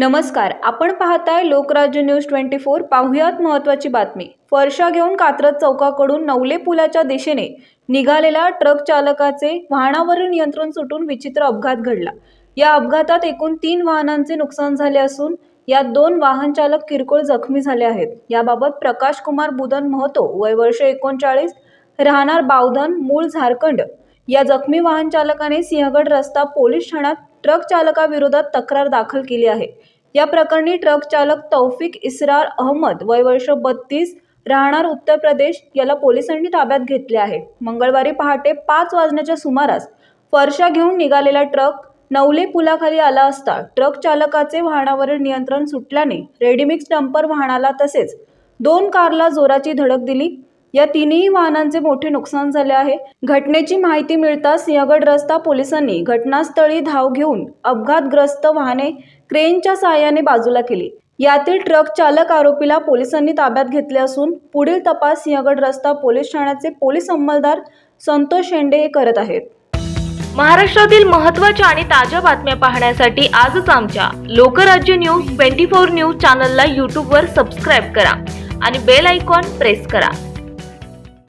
नमस्कार आपण पाहताय लोकराज्य न्यूज ट्वेंटी फोर. पाहुयात महत्त्वाची बातमी. फरशा घेऊन कात्रज चौकाकडून नवले पुलाच्या दिशेने निघालेल्या ट्रक चालकाचे वाहनावरील नियंत्रण सुटून विचित्र अपघात घडला. या अपघातात एकूण तीन वाहनांचे नुकसान झाले असून यात दोन वाहन चालक किरकोळ जखमी झाले आहेत. याबाबत प्रकाश कुमार बुदन महतो वय वर्ष एकोणचाळीस राहणार बावधन मूळ झारखंड. या जखमी वाहन चालकाने सिंहगड रस्ता पोलीस ठाण्यात ट्रक चालकाविरोधात तक्रार दाखल केली आहे. या प्रकरणी ट्रक चालक तौफिक इस्रार अहमद वय वर्ष बत्तीस राहणार उत्तर प्रदेश याला पोलिसांनी ताब्यात घेतले आहे. मंगळवारी पहाटे पाच वाजण्याच्या सुमारास फरशा घेऊन निघालेला ट्रक नवले पुलाखाली आला असता ट्रक चालकाचे वाहनावरील नियंत्रण सुटल्याने रेडीमिक्स डंपर वाहनाला तसेच दोन कारला जोराची धडक दिली. या तिन्ही वाहनांचे मोठे नुकसान झाले आहे. घटनेची माहिती मिळताच सिंहगड रस्ता पोलिसांनी घटनास्थळी धाव घेऊन अपघातग्रस्त वाहने क्रेनच्या सहाय्याने बाजूला केली. यातील ट्रक चालक आरोपीला पोलिसांनी ताब्यात घेतले असून पुढील तपास सिंहगड रस्ता पोलीस ठाण्याचे पोलीस अंमलदार संतोष शेंडे हे करत आहेत. महाराष्ट्रातील महत्त्वाच्या आणि ताज्या बातम्या पाहण्यासाठी आजच आमच्या Lokrajya news twenty four news चॅनलला यूट्यूबवर सबस्क्राईब करा आणि बेल आयकॉन प्रेस करा.